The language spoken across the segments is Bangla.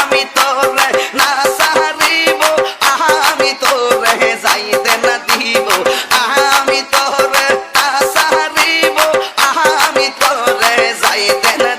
আমি তোরে না সারিব, আমি তোরে যাইতে না দিব। আমি তোরে না সারিব, আমি তোরে যাইতে না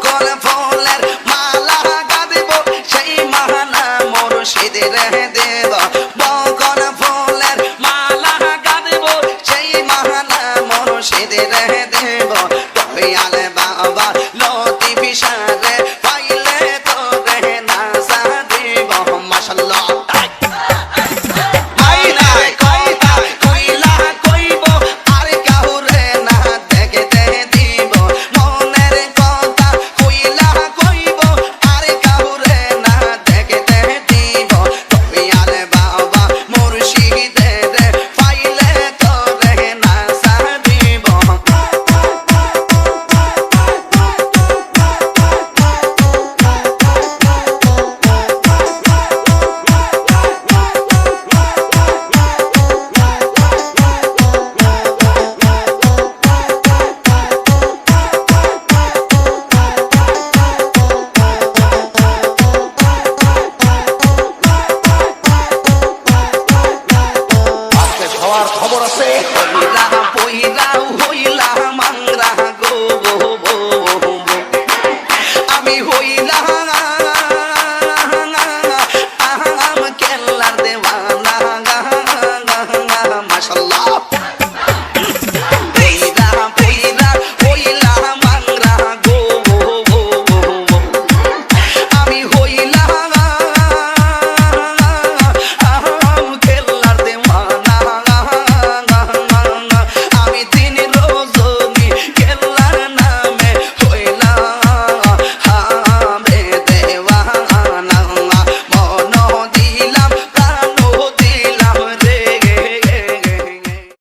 সকল ফলের মালা গাদিব সেই মাহানা মুর্শিদের দেব। হওয়ার খবর আছে? হইলা হইলা